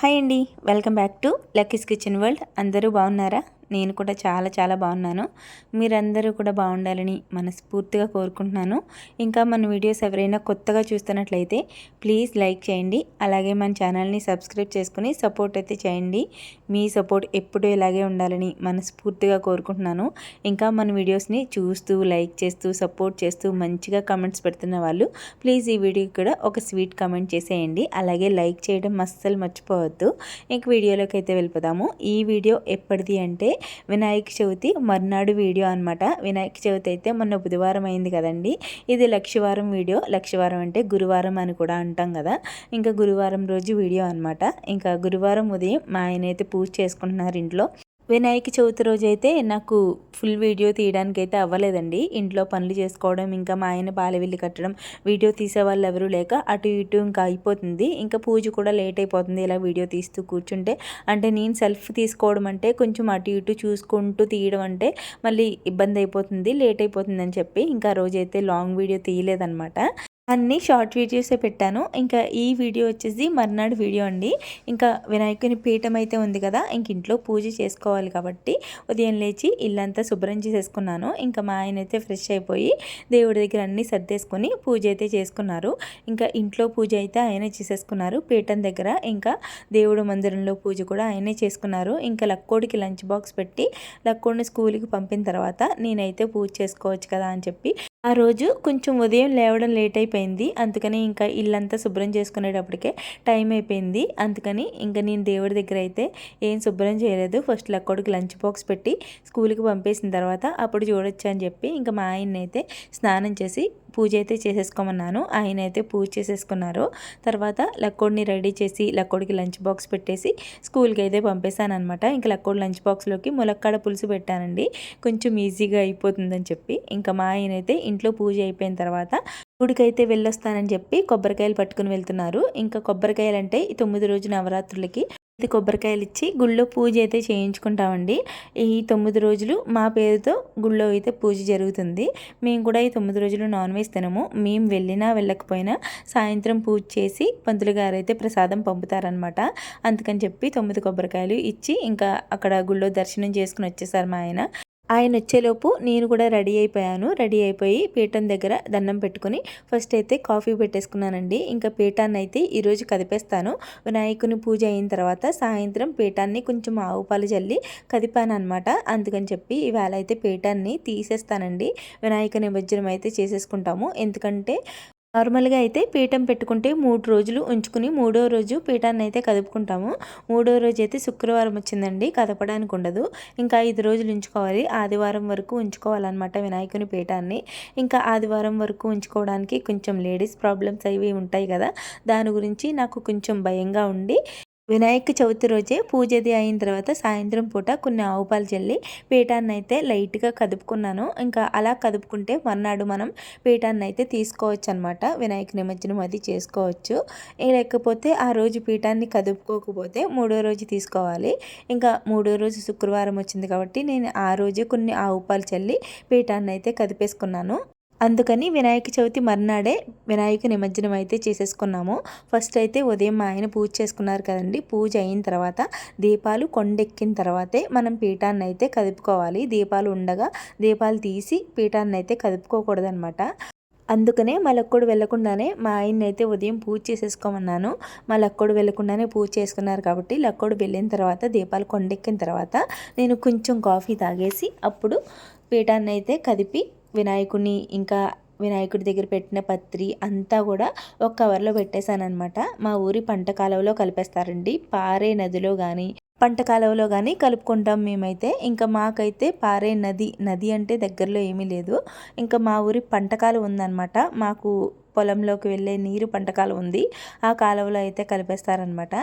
Hi అండి welcome back to Lucky's kitchen world. అందరూ బాగున్నారా? నేను కూడా చాలా చాలా బాగున్నాను. మీరందరూ కూడా బాగుండాలని మనస్ఫూర్తిగా కోరుకుంటున్నాను. ఇంకా మన వీడియోస్ ఎవరైనా కొత్తగా చూస్తున్నట్లయితే ప్లీజ్ లైక్ చేయండి. అలాగే మన ఛానల్ని సబ్స్క్రైబ్ చేసుకుని సపోర్ట్ అయితే చేయండి. మీ సపోర్ట్ ఎప్పుడూ ఇలాగే ఉండాలని మనస్ఫూర్తిగా కోరుకుంటున్నాను. ఇంకా మన వీడియోస్ని చూస్తూ లైక్ చేస్తూ సపోర్ట్ చేస్తూ మంచిగా కమెంట్స్ పెడుతున్న వాళ్ళు ప్లీజ్ ఈ వీడియోకి కూడా ఒక స్వీట్ కమెంట్ చేసేయండి. అలాగే లైక్ చేయడం అస్సలు మర్చిపోవద్దు. ఇంక వీడియోలోకి అయితే వెళ్ళిపోదాము. ఈ వీడియో ఎప్పటిది అంటే వినాయక చవితి మర్నాడు వీడియో అనమాట వినాయక చవితి అయితే మొన్న బుధవారం అయింది కదండి. ఇది లక్షవారం వీడియో. లక్షవారం అంటే గురువారం అని కూడా అంటాం కదా. ఇంకా గురువారం రోజు వీడియో అనమాట ఇంకా గురువారం ఉదయం మా ఆయన అయితే పూజ చేసుకుంటున్నారు ఇంట్లో. వినాయక చవితి రోజైతే నాకు ఫుల్ వీడియో తీయడానికి అయితే అవ్వలేదండి. ఇంట్లో పనులు చేసుకోవడం ఇంకా మా ఆయన బాలవిల్లి కట్టడం వీడియో తీసే వాళ్ళు లేక అటు ఇటు ఇంకా అయిపోతుంది. ఇంకా పూజ కూడా లేట్ అయిపోతుంది ఇలా వీడియో తీస్తూ కూర్చుంటే. అంటే నేను సెల్ఫ్ తీసుకోవడం అంటే కొంచెం అటు ఇటు చూసుకుంటూ తీయడం అంటే మళ్ళీ ఇబ్బంది అయిపోతుంది లేట్ అయిపోతుంది అని చెప్పి. ఇంకా రోజైతే లాంగ్ వీడియో తీయలేదనమాట అన్నీ షార్ట్ వీడియోసే పెట్టాను. ఇంకా ఈ వీడియో వచ్చేసి మర్నాడు వీడియో అండి. ఇంకా వినాయకుని పీఠం అయితే ఉంది కదా ఇంక ఇంట్లో పూజ చేసుకోవాలి కాబట్టి ఉదయం లేచి ఇల్లంతా శుభ్రం చేసేసుకున్నాను. ఇంకా మా ఆయన అయితే ఫ్రెష్ అయిపోయి దేవుడి దగ్గర అన్నీ సర్దేసుకొని పూజ అయితే చేసుకున్నారు. ఇంకా ఇంట్లో పూజ అయితే ఆయనే చేసేసుకున్నారు పీఠం దగ్గర. ఇంకా దేవుడు మందిరంలో పూజ కూడా ఆయనే చేసుకున్నారు. ఇంకా లక్కోడికి లంచ్ బాక్స్ పెట్టి లక్కోడిని స్కూల్కి పంపిన తర్వాత నేనైతే పూజ చేసుకోవచ్చు కదా అని చెప్పి ఆ రోజు కొంచెం ఉదయం లేవడం లేట్ అయిపోయింది. అందుకని ఇంకా ఇల్లంతా శుభ్రం చేసుకునేటప్పటికే టైం అయిపోయింది. అందుకని ఇంకా నేను దేవుడి దగ్గర అయితే ఏం శుభ్రం చేయలేదు. ఫస్ట్ లక్కోడికి లంచ్ బాక్స్ పెట్టి స్కూల్కి పంపేసిన తర్వాత అప్పుడు చూడొచ్చు అని చెప్పి ఇంకా మా ఆయన అయితే స్నానం చేసి పూజ అయితే చేసేసుకోమన్నాను. ఆయన అయితే పూజ చేసేసుకున్నారు. తర్వాత లక్కోడిని రెడీ చేసి లక్కోడికి లంచ్ బాక్స్ పెట్టేసి స్కూల్కి అయితే పంపేశాను అనమాట ఇంకా లక్కోడి లంచ్ బాక్స్లోకి ములక్కాడ పులుసు పెట్టానండి. కొంచెం ఈజీగా అయిపోతుందని చెప్పి. ఇంకా మా ఆయన అయితే ఇంట్లో పూజ అయిపోయిన తర్వాత గుడికైతే వెళ్ళొస్తానని చెప్పి కొబ్బరికాయలు పట్టుకుని వెళ్తున్నారు. ఇంకా కొబ్బరికాయలు అంటే ఈ తొమ్మిది రోజు నవరాత్రులకి ఇది కొబ్బరికాయలు ఇచ్చి గుళ్ళో పూజ అయితే చేయించుకుంటామండి. ఈ తొమ్మిది రోజులు మా పేరుతో గుళ్ళో అయితే పూజ జరుగుతుంది. మేము కూడా ఈ తొమ్మిది రోజులు నాన్ వెజ్ తినము. మేము వెళ్ళినా వెళ్ళకపోయినా సాయంత్రం పూజ చేసి పంతులు గారు అయితే ప్రసాదం పంపుతారనమాట అందుకని చెప్పి తొమ్మిది కొబ్బరికాయలు ఇచ్చి ఇంకా అక్కడ గుళ్ళో దర్శనం చేసుకుని వచ్చేసారు మా ఆయన. ఆయన వచ్చేలోపు నేను కూడా రెడీ అయిపోయాను. రెడీ అయిపోయి పీఠం దగ్గర దండం పెట్టుకుని ఫస్ట్ అయితే కాఫీ పెట్టేసుకున్నానండి. ఇంకా పీఠాన్ని అయితే ఈరోజు కదిపేస్తాను. వినాయకుని పూజ అయిన తర్వాత సాయంత్రం పీఠాన్ని కొంచెం ఆవు పాలు చల్లి కదిపాను అనమాట అందుకని చెప్పి ఇవాళ అయితే పీఠాన్ని తీసేస్తానండి. వినాయక నిమజ్జనం అయితే చేసేసుకుంటాము. ఎందుకంటే నార్మల్గా అయితే పీఠం పెట్టుకుంటే మూడు రోజులు ఉంచుకుని మూడో రోజు పీఠాన్ని అయితే కదుపుకుంటాము. మూడో రోజు అయితే శుక్రవారం వచ్చిందండి కదపడానికి ఉండదు. ఇంకా ఐదు రోజులు ఉంచుకోవాలి. ఆదివారం వరకు ఉంచుకోవాలన్నమాట వినాయకుని పీఠాన్ని. ఇంకా ఆదివారం వరకు ఉంచుకోవడానికి కొంచెం లేడీస్ ప్రాబ్లమ్స్ అవి ఉంటాయి కదా దాని గురించి నాకు కొంచెం భయంగా ఉండి వినాయక చవితి రోజే పూజది అయిన తర్వాత సాయంత్రం పూట కొన్ని ఆవుపాలు చల్లి పీఠాన్ని అయితే లైట్గా కదుపుకున్నాను. ఇంకా అలా కదుపుకుంటే మర్నాడు మనం పీఠాన్ని అయితే తీసుకోవచ్చు అనమాట వినాయక నిమజ్జనం అది చేసుకోవచ్చు. లేకపోతే ఆ రోజు పీఠాన్ని కదుపుకోకపోతే మూడో రోజు తీసుకోవాలి. ఇంకా మూడో రోజు శుక్రవారం వచ్చింది కాబట్టి నేను ఆ రోజే కొన్ని ఆవుపాలు చల్లి పీఠాన్ని అయితే కదిపేసుకున్నాను. అందుకని వినాయక చవితి మర్నాడే వినాయక నిమజ్జనం అయితే చేసేసుకున్నాము. ఫస్ట్ అయితే ఉదయం మా ఆయన పూజ చేసుకున్నారు కదండి. పూజ అయిన తర్వాత దీపాలు కొండెక్కిన తర్వాతే మనం పీఠాన్ని అయితే కదుపుకోవాలి. దీపాలు ఉండగా దీపాలు తీసి పీఠాన్ని అయితే కదుపుకోకూడదనమాట అందుకనే మా లక్కుడు వెళ్ళకుండానే మా ఆయన్ని అయితే ఉదయం పూజ చేసేసుకోమన్నాను. మా లక్కుడు వెళ్ళకుండానే పూజ చేసుకున్నారు కాబట్టి లక్కుడు వెళ్ళిన తర్వాత దీపాలు కొండెక్కిన తర్వాత నేను కొంచెం కాఫీ తాగేసి అప్పుడు పీఠాన్ని అయితే కదిపి వినాయకుడిని ఇంకా వినాయకుడి దగ్గర పెట్టిన పత్రి అంతా కూడా ఒక కవర్లో పెట్టేశానమాట మా ఊరి పంట కాలువలో కలిపేస్తారండి. పారే నదిలో కానీ పంట కాలువలో కానీ కలుపుకుంటాం మేమైతే. ఇంకా మాకైతే పారే నది నది అంటే దగ్గరలో ఏమీ లేదు. ఇంకా మా ఊరి పంట కాలువ ఉందన్నమాట. మాకు పొలంలోకి వెళ్ళే నీరు పంట కాలువ ఉంది. ఆ కాలువలో అయితే కలిపేస్తారనమాట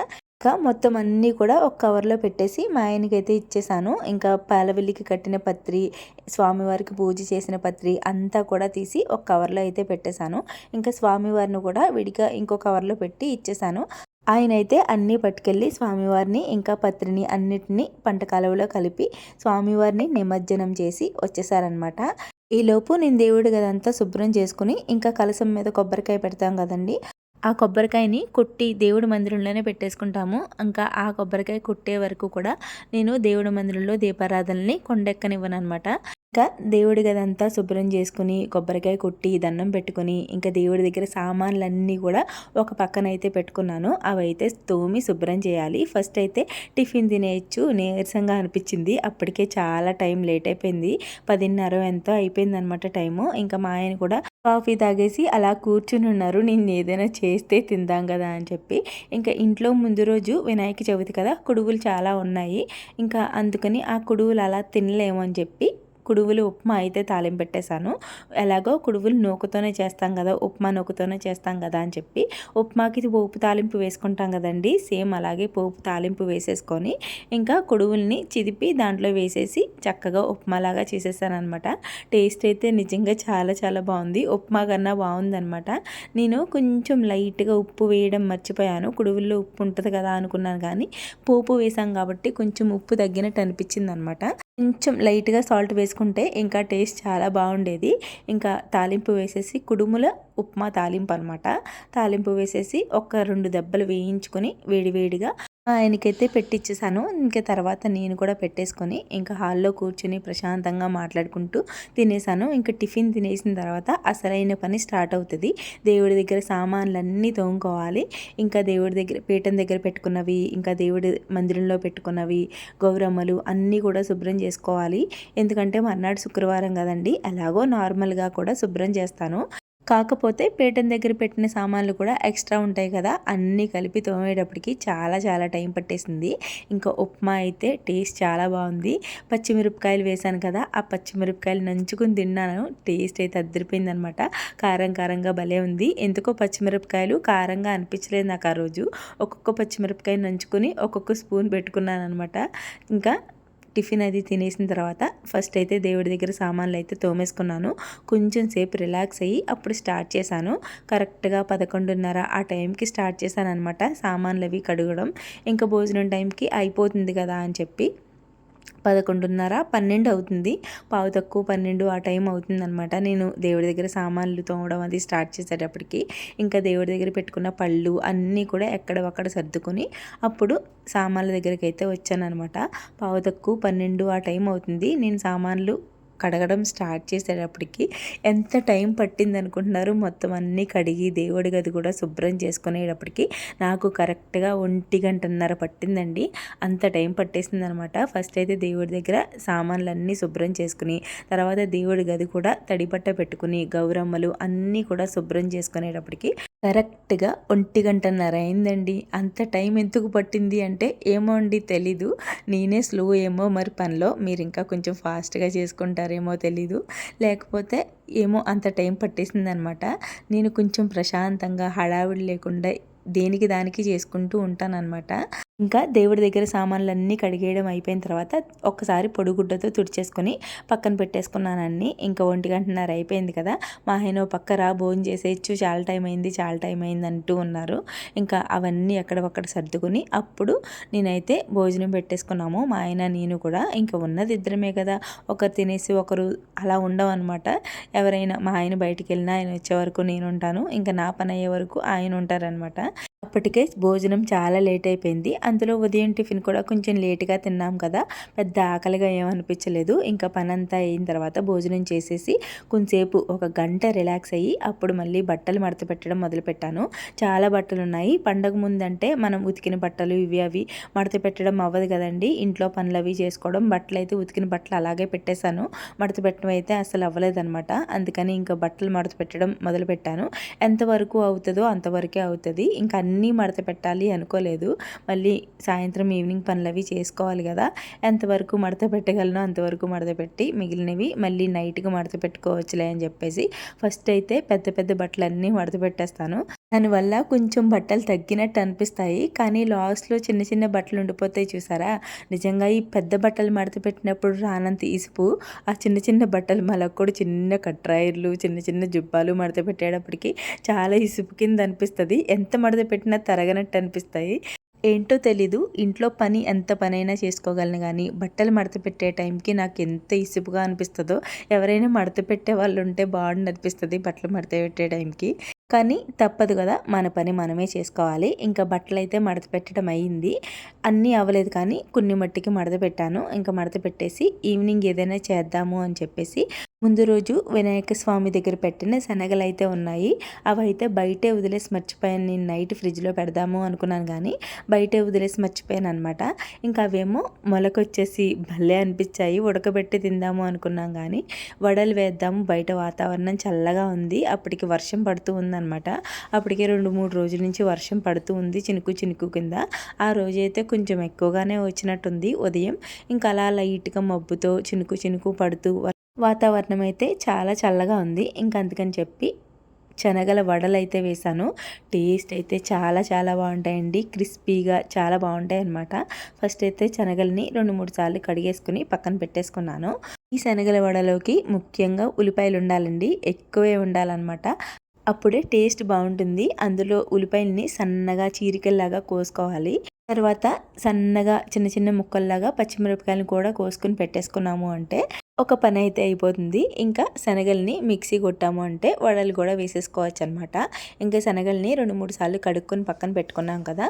ఇంకా మొత్తం అన్నీ కూడా ఒక కవర్లో పెట్టేసి మా ఆయనకి అయితే ఇచ్చేసాను. ఇంకా పాలవెల్లికి కట్టిన పత్రి స్వామివారికి పూజ చేసిన పత్రి అంతా కూడా తీసి ఒక కవర్లో అయితే పెట్టేశాను. ఇంకా స్వామివారిని కూడా విడిగా ఇంకో కవర్లో పెట్టి ఇచ్చేసాను. ఆయన అయితే అన్నీ పట్టుకెళ్ళి స్వామివారిని ఇంకా పత్రిని అన్నిటినీ పంట కాలువలో కలిపి స్వామివారిని నిమజ్జనం చేసి వచ్చేసారనమాట ఈలోపు నేను దేవుడి గదంతా శుభ్రం చేసుకుని ఇంకా కలసం మీద కొబ్బరికాయ పెడతాం కదండి ఆ కొబ్బరికాయని కొట్టి దేవుడి మందిరంలోనే పెట్టేసుకుంటాము. ఇంకా ఆ కొబ్బరికాయ కొట్టే వరకు కూడా నేను దేవుడి మందిరంలో దీపారాధనని కొండెక్కనివ్వను అనమాట ఇంకా దేవుడి గదంతా శుభ్రం చేసుకుని కొబ్బరికాయ కొట్టి దండం పెట్టుకుని ఇంకా దేవుడి దగ్గర సామాన్లన్నీ కూడా ఒక పక్కన అయితే పెట్టుకున్నాను. అవి అయితే తోమి శుభ్రం చేయాలి. ఫస్ట్ అయితే టిఫిన్ తినేయచ్చు. నీరసంగా అనిపించింది. అప్పటికే చాలా టైం లేట్ అయిపోయింది. పదిన్నర ఎంతో అయిపోయింది అనమాట టైము. ఇంకా మా ఆయన కూడా కాఫీ తాగేసి అలా కూర్చుని ఉన్నారు. నేను ఏదైనా చేస్తే తిందాం కదా అని చెప్పి. ఇంకా ఇంట్లో ముందు రోజు వినాయక చవితి కదా కుడువులు చాలా ఉన్నాయి. ఇంకా అందుకని ఆ కుడువులు అలా తినలేము అని చెప్పి కుడువులు ఉప్మా అయితే తాలింపు పెట్టేశాను. ఎలాగో కుడువులు నూకతోనే చేస్తాం కదా ఉప్మా నూకతోనే చేస్తాం కదా అని చెప్పి ఉప్మాకి పోపు తాలింపు వేసుకుంటాం కదండి. సేమ్ అలాగే పోపు తాలింపు వేసేసుకొని ఇంకా కుడువుల్ని చిదిపి దాంట్లో వేసేసి చక్కగా ఉప్మాలాగా చేసేసాను అనమాట టేస్ట్ అయితే నిజంగా చాలా చాలా బాగుంది. ఉప్మా కన్నా బాగుందనమాట నేను కొంచెం లైట్గా ఉప్పు వేయడం మర్చిపోయాను. కుడువుల్లో ఉప్పు ఉంటుంది కదా అనుకున్నాను కానీ పోపు వేసాం కాబట్టి కొంచెం ఉప్పు తగ్గినట్టు అనిపించింది అనమాట కొంచెం లైట్గా సాల్ట్ వేసుకుంటే ఇంకా టేస్ట్ చాలా బాగుండేది. ఇంకా తాలింపు వేసేసి కుడుముల ఉప్మా తాలింపు అనమాట తాలింపు వేసేసి ఒక రెండు దెబ్బలు వేయించుకొని వేడివేడిగా ఆయనకైతే పెట్టించేసాను ఇంకా తర్వాత నేను కూడా పెట్టేసుకొని ఇంకా హాల్లో కూర్చుని ప్రశాంతంగా మాట్లాడుకుంటూ తినేసాను. ఇంకా టిఫిన్ తినేసిన తర్వాత అసలైన పని స్టార్ట్ అవుతుంది. దేవుడి దగ్గర సామాన్లన్నీ తోముకోవాలి. ఇంకా దేవుడి దగ్గర పీఠం దగ్గర పెట్టుకున్నవి ఇంకా దేవుడి మందిరంలో పెట్టుకున్నవి గౌరమ్మలు అన్నీ కూడా శుభ్రం చేసుకోవాలి. ఎందుకంటే మర్నాడు శుక్రవారం కదండి ఎలాగో నార్మల్గా కూడా శుభ్రం చేస్తాను. కాకపోతే పేటన్ దగ్గర పెట్టిన సామాన్లు కూడా ఎక్స్ట్రా ఉంటాయి కదా అన్నీ కలిపి తోమేటప్పటికి చాలా చాలా టైం పట్టేసింది. ఇంకా ఉప్మా అయితే టేస్ట్ చాలా బాగుంది. పచ్చిమిరపకాయలు వేశాను కదా ఆ పచ్చిమిరపకాయలు నంచుకుని తిన్నాను. టేస్ట్ అయితే అద్దరిపోయింది అనమాట కారం కారంగా భలే ఉంది. ఎందుకో పచ్చిమిరపకాయలు కారంగా అనిపించలేదు నాకు ఆ రోజు. ఒక్కొక్క పచ్చిమిరపకాయ నంచుకుని ఒక్కొక్క స్పూన్ పెట్టుకున్నాను అనమాట ఇంకా టిఫిన్ అది తినేసిన తర్వాత ఫస్ట్ అయితే దేవుడి దగ్గర సామాన్లు అయితే తోమేసుకున్నాను. కొంచెం సేపు రిలాక్స్ అయ్యి అప్పుడు స్టార్ట్ చేశాను. కరెక్ట్గా పదకొండున్నర ఆ టైంకి స్టార్ట్ చేశాను అనమాట సామాన్లు అవి కడగడం. ఇంకా భోజనం టైంకి అయిపోతుంది కదా అని చెప్పి పదకొండున్నర పన్నెండు అవుతుంది. పావు తక్కువ పన్నెండు ఆ టైం అవుతుంది అనమాట నేను దేవుడి దగ్గర సామాన్లు తోమడం అది స్టార్ట్ చేసేటప్పటికి ఇంకా దేవుడి దగ్గర పెట్టుకున్న పళ్ళు అన్నీ కూడా ఎక్కడ సర్దుకొని అప్పుడు సామాన్ల దగ్గరికి అయితే వచ్చానమాట పావు తక్కువ పన్నెండు ఆ టైం అవుతుంది. నేను సామాన్లు కడగడం స్టార్ట్ చేసేటప్పటికి ఎంత టైం పట్టింది అనుకుంటున్నారు? మొత్తం అన్నీ కడిగి దేవుడి గది కూడా శుభ్రం చేసుకునేటప్పటికి నాకు కరెక్ట్గా ఒంటి గంటన్నర పట్టిందండి. అంత టైం పట్టేసింది అనమాట ఫస్ట్ అయితే దేవుడి దగ్గర సామాన్లన్నీ శుభ్రం చేసుకుని తర్వాత దేవుడి గది కూడా తడిపట్ట పెట్టుకుని గౌరమ్మలు అన్నీ కూడా శుభ్రం చేసుకునేటప్పటికి కరెక్ట్గా ఒంటి గంటన్నర అయిందండి. అంత టైం ఎందుకు పట్టింది అంటే ఏమో అండి తెలీదు. నేనే స్లో ఏమో మరి పనిలో మీరు ఇంకా కొంచెం ఫాస్ట్గా చేసుకుంటారేమో తెలీదు. లేకపోతే ఏమో అంత టైం పట్టేసింది అనమాట నేను కొంచెం ప్రశాంతంగా హడావిడి లేకుండా దేనికి దానికి చేసుకుంటూ ఉంటానన్నమాట ఇంకా దేవుడి దగ్గర సామాన్లన్నీ కడిగేయడం అయిపోయిన తర్వాత ఒక్కసారి పొడిగుడ్డతో తుడిచేసుకొని పక్కన పెట్టేసుకున్నానని ఇంకా ఒంటి గంటన్నర అయిపోయింది కదా. మా ఆయన పక్క రా భోజనం చేసేయచ్చు చాలా టైం అయింది చాలా టైం అయింది అంటూ ఉన్నారు. ఇంకా అవన్నీ ఎక్కడొక్కడ సర్దుకుని అప్పుడు నేనైతే భోజనం పెట్టేసుకున్నాము. మా ఆయన నేను కూడా ఇంకా ఉన్నది ఇద్దరమే కదా. ఒకరు తినేసి ఒకరు అలా ఉండవు అనమాట ఎవరైనా మా ఆయన బయటికి వెళ్ళినా ఆయన వచ్చే వరకు నేను ఉంటాను. ఇంకా నా పని అయ్యే వరకు ఆయన ఉంటారనమాట అప్పటికే భోజనం చాలా లేట్ అయిపోయింది. అందులో ఉదయం టిఫిన్ కూడా కొంచెం లేట్గా తిన్నాం కదా. పెద్ద ఆకలిగా ఏమనిపించలేదు ఇంకా పని అంతా అయిన తర్వాత భోజనం చేసేసి కొంచెంసేపు ఒక గంట రిలాక్స్ అయ్యి అప్పుడు మళ్ళీ బట్టలు మడత పెట్టడం మొదలుపెట్టాను చాలా బట్టలు ఉన్నాయి పండగ ముందంటే మనం ఉతికిన బట్టలు ఇవి అవి మడత పెట్టడం అవ్వదు కదండి. ఇంట్లో పనులు అవి చేసుకోవడం బట్టలు అయితే ఉతికిన బట్టలు అలాగే పెట్టేశాను. మడత పెట్టడం అయితే అసలు అవ్వలేదన్నమాట. అందుకని ఇంకా బట్టలు మడత పెట్టడం మొదలుపెట్టాను ఎంతవరకు అవుతుందో అంతవరకే అవుతుంది. ఇంకా అన్నీ మడత పెట్టాలి అనుకోలేదు. మళ్ళీ సాయంత్రం ఈవినింగ్ పనులు అవి చేసుకోవాలి కదా. ఎంతవరకు మడత పెట్టగలనో అంతవరకు మడత పెట్టి మిగిలినవి మళ్ళీ నైట్గా మడత పెట్టుకోవచ్చులే అని చెప్పేసి ఫస్ట్ అయితే పెద్ద పెద్ద బట్టలన్నీ మడత పెట్టేస్తాను. దానివల్ల కొంచెం బట్టలు తగ్గినట్టు అనిపిస్తాయి. కానీ లాస్ట్లో చిన్న చిన్న బట్టలు ఉండిపోతాయి చూసారా? నిజంగా ఈ పెద్ద బట్టలు మడత పెట్టినప్పుడు రానంత ఇసుపు ఆ చిన్న చిన్న బట్టలు మళ్ళీ కూడా చిన్న కట్రాయర్లు చిన్న చిన్న జుబ్బాలు మడత పెట్టేటప్పటికి చాలా ఇసుపు కింద అనిపిస్తుంది. ఎంత మడత పెట్టినా తరగనట్టు అనిపిస్తాయి. ఏంటో తెలీదు. ఇంట్లో పని ఎంత పనైనా చేసుకోగలను కానీ బట్టలు మడత పెట్టే టైంకి నాకు ఎంత ఇసుపుగా అనిపిస్తుందో ఎవరైనా మడత పెట్టే వాళ్ళు ఉంటే బాగుండి అనిపిస్తుంది బట్టలు మడత పెట్టే టైంకి. కానీ తప్పదు కదా మన పని మనమే చేసుకోవాలి. ఇంకా బట్టలు అయితే మడత పెట్టడం అయ్యింది అన్నీ అవ్వలేదు కానీ కొన్ని మట్టికి మడత పెట్టాను. ఇంకా మడత పెట్టేసి ఈవినింగ్ ఏదైనా చేద్దాము అని చెప్పేసి ముందు రోజు వినాయక స్వామి దగ్గర పెట్టిన శనగలు అయితే ఉన్నాయి. అవి అయితే బయటే వదిలేసి మర్చిపోయాను. నేను నైట్ ఫ్రిడ్జ్లో పెడదాము అనుకున్నాను కానీ బయటే వదిలేసి మర్చిపోయాను అనమాట ఇంకా అవేమో మొలకొచ్చేసి భలే అనిపించాయి. ఉడకబెట్టి తిందాము అనుకున్నాం కానీ వడలు వేద్దాము. బయట వాతావరణం చల్లగా ఉంది. అప్పటికి వర్షం పడుతూ ఉందన్నమాట. అప్పటికే రెండు మూడు రోజుల నుంచి వర్షం పడుతూ ఉంది. చినుకు చినుకు కింద. ఆ రోజైతే కొంచెం ఎక్కువగానే వచ్చినట్టుంది ఉదయం. ఇంకా అలా లైట్గా మబ్బుతో చినుకు చినుకు పడుతూ వాతావరణం అయితే చాలా చల్లగా ఉంది. ఇంకందుకని చెప్పి శనగల వడలు అయితే వేసాను టేస్ట్ అయితే చాలా చాలా బాగుంటాయండి. క్రిస్పీగా చాలా బాగుంటాయి అనమాట ఫస్ట్ అయితే శనగల్ని రెండు మూడు సార్లు కడిగేసుకుని పక్కన పెట్టేసుకున్నాను. ఈ శనగల వడలోకి ముఖ్యంగా ఉల్లిపాయలు ఉండాలండి ఎక్కువే ఉండాలన్నమాట. అప్పుడే టేస్ట్ బాగుంటుంది. అందులో ఉల్లిపాయలని సన్నగా చీరికల్లాగా కోసుకోవాలి. తర్వాత సన్నగా చిన్న చిన్న ముక్కల్లాగా పచ్చిమిరపకాయలు కూడా కోసుకుని పెట్టేసుకున్నాము అంటే ఒక పని అయితే అయిపోతుంది. ఇంకా శనగల్ని మిక్సీ కొట్టాము అంటే వడలు కూడా వేసేసుకోవచ్చు అనమాట ఇంకా శనగల్ని రెండు మూడు సార్లు కడుక్కొని పక్కన పెట్టుకున్నాం కదా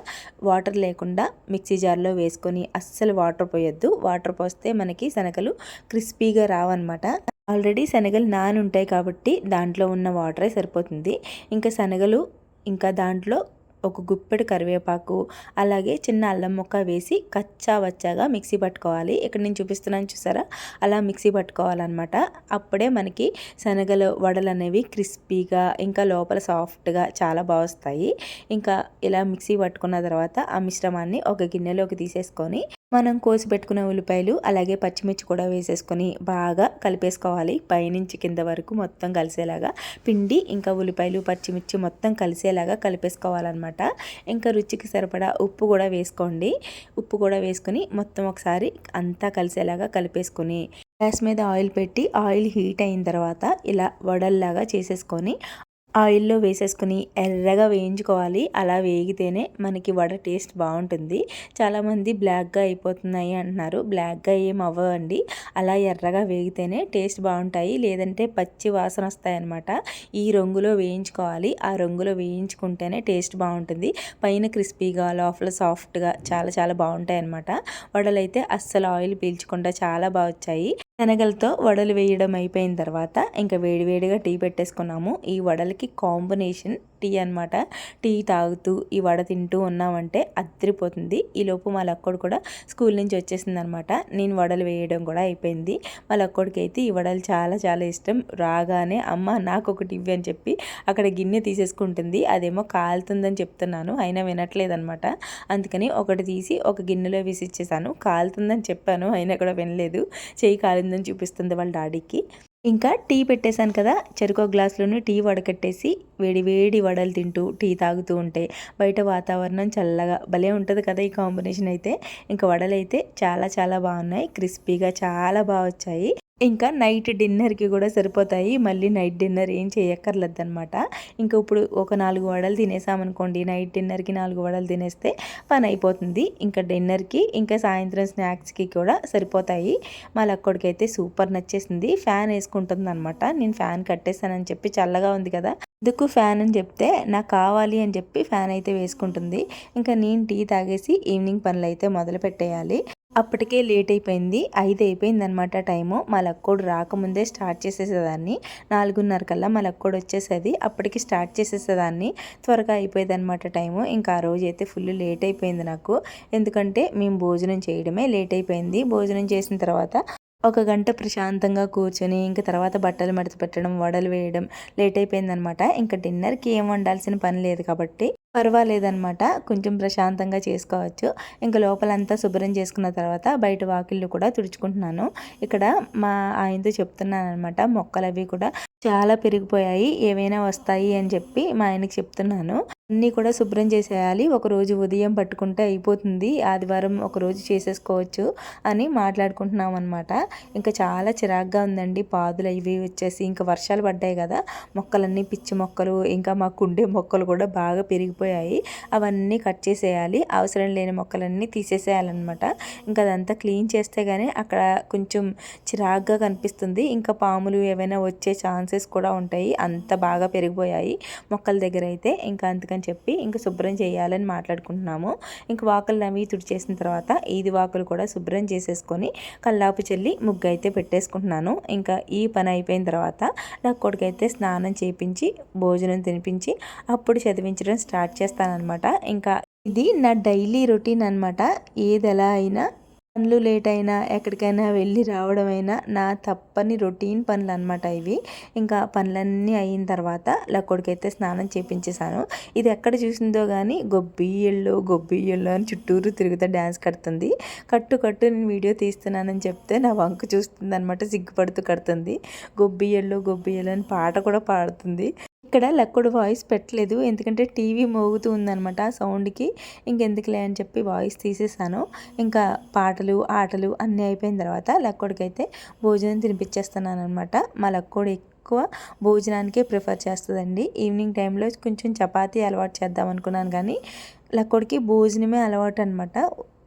వాటర్ లేకుండా మిక్సీ జార్లో వేసుకొని అస్సలు వాటర్ పోయొద్దు. వాటర్ పోస్తే మనకి శనగలు క్రిస్పీగా రావన్నమాట. ఆల్రెడీ శనగలు నాని ఉంటాయి కాబట్టి దాంట్లో ఉన్న వాటరే సరిపోతుంది. ఇంకా శనగలు ఇంకా దాంట్లో ఒక గుప్పెడు కరివేపాకు అలాగే చిన్న అల్లం ముక్క వేసి కచ్చా వచ్చాగా మిక్సీ పట్టుకోవాలి. ఇక్కడ నేను చూపిస్తున్నాను చూసారా? అలా మిక్సీ పట్టుకోవాలన్నమాట. అప్పుడే మనకి శనగలు వడలు అనేవి క్రిస్పీగా ఇంకా లోపల సాఫ్ట్గా చాలా బాగా వస్తాయి ఇంకా ఇలా మిక్సీ పట్టుకున్న తర్వాత ఆ మిశ్రమాన్ని ఒక గిన్నెలోకి తీసేసుకొని మనం కోసి పెట్టుకున్న ఉల్లిపాయలు అలాగే పచ్చిమిర్చి కూడా వేసేసుకొని బాగా కలిపేసుకోవాలి. పైనుంచి కింద వరకు మొత్తం కలిసేలాగా పిండి ఇంకా ఉల్లిపాయలు పచ్చిమిర్చి మొత్తం కలిసేలాగా కలిపేసుకోవాలన్నమాట. ఇంకా రుచికి సరిపడా ఉప్పు కూడా వేసుకోండి. ఉప్పు కూడా వేసుకొని మొత్తం ఒకసారి అంతా కలిసేలాగా కలిపేసుకొని గ్యాస్ మీద ఆయిల్ పెట్టి ఆయిల్ హీట్ అయిన తర్వాత ఇలా వడల్లాగా చేసేసుకొని ఆయిల్లో వేసేసుకుని ఎర్రగా వేయించుకోవాలి. అలా వేగితేనే మనకి వడ టేస్ట్ బాగుంటుంది. చాలామంది బ్లాక్గా అయిపోతున్నాయి అంటున్నారు. బ్లాక్గా ఏం అవ్వండి అలా ఎర్రగా వేగితేనే టేస్ట్ బాగుంటాయి. లేదంటే పచ్చి వాసన వస్తాయన్నమాట. ఈ రంగులో వేయించుకోవాలి. ఆ రంగులో వేయించుకుంటేనే టేస్ట్ బాగుంటుంది. పైన క్రిస్పీగా లోపల సాఫ్ట్గా చాలా చాలా బాగుంటాయి అన్నమాట వడలైతే అస్సలు ఆయిల్ పీల్చకుండా చాలా బాగా వచ్చాయి. శనగలతో వడలు వేయడం అయిపోయిన తర్వాత ఇంకా వేడివేడిగా టీ పెట్టేసుకున్నాము. ఈ వడలకి కాంబినేషన్ టీ అనమాట టీ తాగుతూ ఈ వడ తింటూ ఉన్నామంటే అద్దరిపోతుంది ఈలోపు మా లక్కోడు కూడా స్కూల్ నుంచి వచ్చేసింది అనమాట నేను వడలు వేయడం కూడా అయిపోయింది. మా లక్కోడికి అయితే ఈ వడలు చాలా చాలా ఇష్టం. రాగానే అమ్మ నాకు ఒకటి ఇవ్వి అని చెప్పి అక్కడ గిన్నె తీసేసుకుంటుంది. అదేమో కాలుతుందని చెప్తున్నాను. అయినా వినట్లేదనమాట అందుకని ఒకటి తీసి ఒక గిన్నెలో వేసి ఇచ్చేసాను. కాలుతుందని చెప్పాను. అయినా కూడా వినలేదు. చేయి కాలిందని చూపిస్తుంది వాళ్ళ డాడీకి. ఇంకా టీ పెట్టేశాను కదా చెరుకు గ్లాసులోని టీ వడకట్టేసి వేడి వేడి వడలు తింటూ టీ తాగుతూ ఉంటే బయట వాతావరణం చల్లగా భలే ఉంటుంది కదా ఈ కాంబినేషన్ అయితే. ఇంకా వడలు అయితే చాలా చాలా బాగున్నాయి క్రిస్పీగా చాలా బాగా వచ్చాయి. ఇంకా నైట్ డిన్నర్కి కూడా సరిపోతాయి. మళ్ళీ నైట్ డిన్నర్ ఏం చేయక్కర్లేదు అనమాట ఇంకా ఇప్పుడు ఒక నాలుగు వడలు తినేసామనుకోండి నైట్ డిన్నర్కి నాలుగు వడలు తినేస్తే పని అయిపోతుంది. ఇంకా డిన్నర్కి ఇంకా సాయంత్రం స్నాక్స్కి కూడా సరిపోతాయి. మా లక్కోడికి అయితే సూపర్ నచ్చేసింది. ఫ్యాన్ వేసుకుంటుంది అనమాట నేను ఫ్యాన్ కట్టేసానని చెప్పి చల్లగా ఉంది కదా. ఎందుకు ఫ్యాన్ అని చెప్తే నాకు కావాలి అని చెప్పి ఫ్యాన్ అయితే వేసుకుంటుంది. ఇంకా నేను టీ తాగేసి ఈవినింగ్ పనులు అయితే మొదలు పెట్టేయాలి అప్పటికే లేట్ అయిపోయింది ఐదు అయిపోయింది అనమాట టైము. మా లక్కోడు రాకముందే స్టార్ట్ చేసేసేదాన్ని. నాలుగున్నర కల్లా మా లక్కోడు వచ్చేసేది. అప్పటికి స్టార్ట్ చేసేసేదాన్ని. త్వరగా అయిపోయేది అనమాట టైము. ఇంకా ఆ రోజు అయితే ఫుల్ లేట్ అయిపోయింది నాకు. ఎందుకంటే మేము భోజనం చేయడమే లేట్ అయిపోయింది. భోజనం చేసిన తర్వాత ఒక గంట ప్రశాంతంగా కూర్చొని ఇంకా తర్వాత బట్టలు మడత పెట్టడం వడలు వేయడం లేట్ అయిపోయిందనమాట. ఇంకా డిన్నర్కి ఏం వండాల్సిన పని లేదు కాబట్టి పర్వాలేదనమాట. కొంచెం ప్రశాంతంగా చేసుకోవచ్చు. ఇంకా లోపలంతా శుభ్రం చేసుకున్న తర్వాత బయట వాకిళ్ళు కూడా తుడుచుకుంటున్నాను. ఇక్కడ మా ఆయనతో చెప్తున్నాను అనమాట మొక్కలు అవి కూడా చాలా పెరిగిపోయాయి ఏవైనా వస్తాయి అని చెప్పి మా ఆయనకి చెప్తున్నాను. అన్నీ కూడా శుభ్రం చేసేయాలి. ఒకరోజు ఉదయం పట్టుకుంటే అయిపోతుంది. ఆదివారం ఒకరోజు చేసేసుకోవచ్చు అని మాట్లాడుకుంటున్నాం అనమాట ఇంకా చాలా చిరాగ్గా ఉందండి. పాదులు అవి వచ్చేసి ఇంకా వర్షాలు పడ్డాయి కదా. మొక్కలన్నీ పిచ్చి మొక్కలు ఇంకా మా కుండే మొక్కలు కూడా బాగా పెరిగిపోయాయి. అవన్నీ కట్ చేసేయాలి. అవసరం లేని మొక్కలన్నీ తీసేసేయాలన్నమాట. ఇంకా అదంతా క్లీన్ చేస్తే కానీ అక్కడ కొంచెం చిరాగ్గా కనిపిస్తుంది. ఇంకా పాములు ఏవైనా వచ్చే ఛాన్స్ ప్రాసెస్ కూడా ఉంటాయి. అంత బాగా పెరిగిపోయాయి. మొక్కల దగ్గర అయితే ఇంకా అందుకని చెప్పి ఇంకా శుభ్రం చేయాలని మాట్లాడుకుంటున్నాము. ఇంకా వాకలు అవి తుడిచేసిన తర్వాత ఈది వాకులు కూడా శుభ్రం చేసేసుకొని కల్లాపు చెల్లి ముగ్గు అయితే పెట్టేసుకుంటున్నాను. ఇంకా ఈ పని అయిపోయిన తర్వాత నా కొడుకైతే స్నానం చేయించి భోజనం తినిపించి అప్పుడు చదివించడం స్టార్ట్ చేస్తానన్నమాట. ఇంకా ఇది నా డైలీ రొటీన్ అనమాట ఏది ఎలా అయినా పనులు లేట్ అయినా ఎక్కడికైనా వెళ్ళి రావడం అయినా నా తప్పని రొటీన్ పనులు అనమాట ఇవి. ఇంకా పనులన్నీ అయిన తర్వాత లక్కొడికైతే స్నానం చేపించేశాను. ఇది ఎక్కడ చూసిందో కానీ గొబ్బియ్యళ్ళు గొబ్బియ్యళ్ళు అని చుట్టూరు తిరుగుతా డ్యాన్స్ కడుతుంది. కట్టు కట్టు నేను వీడియో తీస్తున్నానని చెప్తే నా వంక చూస్తుంది అనమాట సిగ్గుపడుతూ కడుతుంది. గొబ్బియ్యళ్ళు గొబ్బియ్యళ్ళు అని పాట కూడా పాడుతుంది. ఇక్కడ లక్కుడు వాయిస్ పెట్టలేదు. ఎందుకంటే టీవీ మోగుతూ ఉందనమాట ఆ సౌండ్కి. ఇంకెందుకులే అని చెప్పి వాయిస్ తీసేసాను. ఇంకా పాటలు ఆటలు అన్నీ అయిపోయిన తర్వాత లక్కుడికైతే భోజనం తినిపించేస్తున్నాను అనమాట మా లక్కుడు ఎక్కువ భోజనానికే ప్రిఫర్ చేస్తుందండి. ఈవినింగ్ టైంలో కొంచెం చపాతీ అలవాటు చేద్దాం అనుకున్నాను కానీ లక్కుడికి భోజనమే అలవాటు అనమాట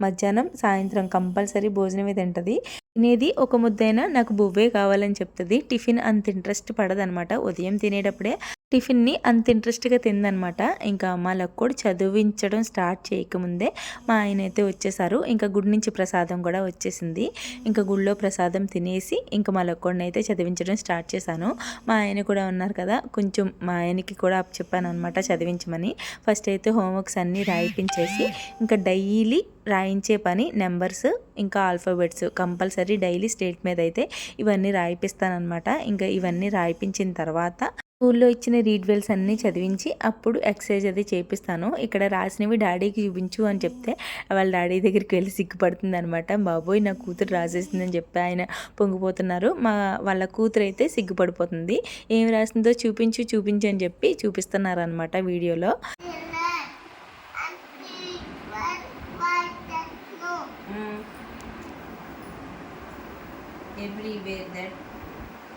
మధ్యాహ్నం సాయంత్రం కంపల్సరీ భోజనమే తింటుంది. తినేది ఒక ముద్దైనా నాకు బువ్వే కావాలని చెప్తుంది. టిఫిన్ అంత ఇంట్రెస్ట్ పడదనమాట. ఉదయం తినేటప్పుడే టిఫిన్ని అంత ఇంట్రెస్ట్గా తిందనమాట. ఇంకా మా లక్కోడు చదివించడం స్టార్ట్ చేయకముందే మా ఆయన అయితే వచ్చేసారు. ఇంకా గుడి నుంచి ప్రసాదం కూడా వచ్చేసింది. ఇంకా గుడిలో ప్రసాదం తినేసి ఇంకా మా లక్కోడిని అయితే చదివించడం స్టార్ట్ చేశాను. మా ఆయన కూడా ఉన్నారు కదా కొంచెం మా ఆయనకి కూడా చెప్పాను అనమాట చదివించమని. ఫస్ట్ అయితే హోంవర్క్స్ అన్నీ రాయిపించేసి ఇంకా డైలీ రాయించే పని నెంబర్స్ ఇంకా ఆల్ఫాబెట్స్ కంపల్సరీ డైలీ స్టేట్ మీద అయితే ఇవన్నీ రాయిపిస్తానమాట ఇంకా ఇవన్నీ రాయిపించిన తర్వాత స్కూల్లో ఇచ్చిన రీడ్వెల్స్ అన్నీ చదివించి అప్పుడు ఎక్సర్సైజ్ అది చేపిస్తాను. ఇక్కడ రాసినవి డాడీకి చూపించు అని చెప్తే వాళ్ళ డాడీ దగ్గరికి వెళ్ళి సిగ్గుపడుతుంది అనమాట బాబోయ్ నా కూతురు రాసేసిందని చెప్పి ఆయన పొంగిపోతున్నారు. మా వాళ్ళ కూతురు అయితే సిగ్గుపడిపోతుంది. ఏం రాసిందో చూపించు చూపించు అని చెప్పి చూపిస్తున్నారు అనమాట వీడియోలో everywhere that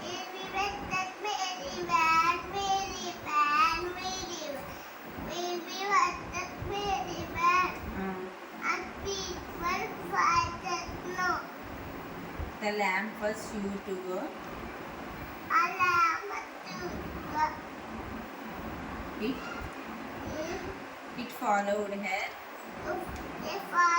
that that hmm. and no. The lamp was you to go. A lamp to go. It? Hmm? It followed her. It followed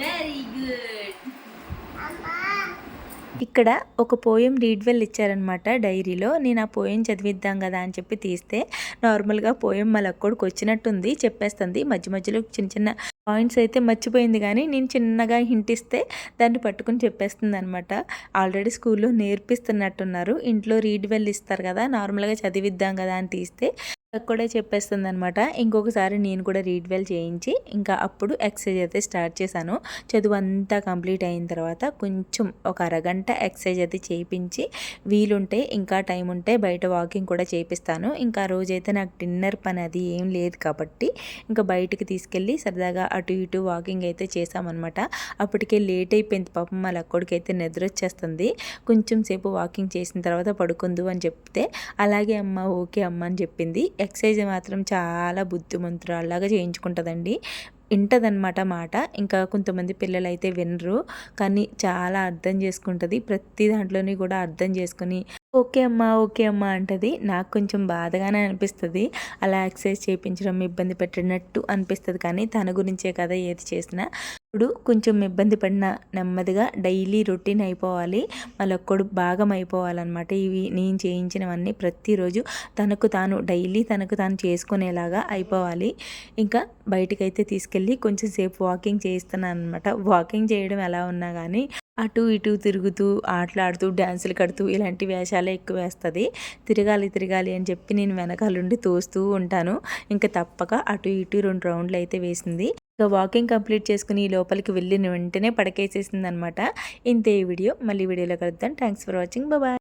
very good ఇక్కడ ఒక పోయం రీడ్ వెల్ ఇచ్చారనమాట డైరీలో. నేను ఆ పోయం చదివిద్దాం కదా అని చెప్పి తీస్తే నార్మల్గా పోయం మా లక్కోడికి వచ్చినట్టుంది చెప్పేస్తుంది. మధ్య మధ్యలో చిన్న చిన్న పాయింట్స్ అయితే మర్చిపోయింది కానీ నేను చిన్నగా హింటిస్తే దాన్ని పట్టుకుని చెప్పేస్తుంది అనమాట ఆల్రెడీ స్కూల్లో నేర్పిస్తున్నట్టున్నారు. ఇంట్లో రీడ్ వెల్ ఇస్తారు కదా నార్మల్గా చదివిద్దాం కదా అని తీస్తే కూడా చెప్పేస్తుంది అనమాట ఇంకొకసారి నేను కూడా రీడ్వెల్ చేయించి ఇంకా అప్పుడు ఎక్సర్సైజ్ అయితే స్టార్ట్ చేశాను. చదువు అంతా కంప్లీట్ అయిన తర్వాత కొంచెం ఒక అరగంట ఎక్సర్సైజ్ అయితే చేయించి వీలుంటే ఇంకా టైం ఉంటే బయట వాకింగ్ కూడా చేపిస్తాను. ఇంకా ఆ రోజైతే నాకు డిన్నర్ పని అది ఏం లేదు కాబట్టి ఇంకా బయటికి తీసుకెళ్ళి సరదాగా అటు ఇటు వాకింగ్ అయితే చేసామన్నమాట అప్పటికే లేట్ అయిపోయింది. పాపం మా లక్కోడికి అయితే నిద్ర వచ్చేస్తుంది. కొంచెం సేపు వాకింగ్ చేసిన తర్వాత పడుకుందు అని చెప్తే అలాగే అమ్మ ఓకే అమ్మ అని చెప్పింది. ఎక్సైజ్ మాత్రం చాలా బుద్ధిమంతురాల్లాగా చేయించుకుంటుందండి. వింటదనమాట మాట. ఇంకా కొంతమంది పిల్లలు అయితే వినరు. కానీ చాలా అర్థం చేసుకుంటుంది. ప్రతి దాంట్లోని కూడా అర్థం చేసుకొని ఓకే అమ్మా ఓకే అమ్మా అంటది. నాకు కొంచెం బాధగానే అనిపిస్తుంది. అలా ఎక్సర్సైజ్ చేయించడం ఇబ్బంది పెట్టినట్టు అనిపిస్తుంది కానీ తన గురించే కదా ఏది చేసినా. ఇప్పుడు కొంచెం ఇబ్బంది పడిన నెమ్మదిగా డైలీ రొటీన్ అయిపోవాలి. మళ్ళొక్కడు భాగం అయిపోవాలన్నమాట. ఇవి నేను చేయించినవన్నీ ప్రతిరోజు తనకు తాను డైలీ తనకు తాను చేసుకునేలాగా అయిపోవాలి. ఇంకా బయటకైతే తీసుకెళ్ళి కొంచెం సేపు వాకింగ్ చేయిస్తున్నాను అనమాట వాకింగ్ చేయడం ఎలా ఉన్నా కానీ అటు ఇటు తిరుగుతూ ఆటలాడుతూ డ్యాన్సులు కడుతూ ఇలాంటి వేషాలే ఎక్కువ వేస్తుంది. తిరగాలి తిరగాలి అని చెప్పి నేను వెనకాలండి తోస్తూ ఉంటాను. ఇంకా తప్పక అటు ఇటు రెండు రౌండ్లు అయితే వేసింది. ఇంకా వాకింగ్ కంప్లీట్ చేసుకుని లోపలికి వెళ్ళిన వెంటనే పడకేసేసింది అనమాట ఇంతే ఈ వీడియో. మళ్ళీ వీడియోలో కలుద్దాం. Thanks for watching. బాయ్.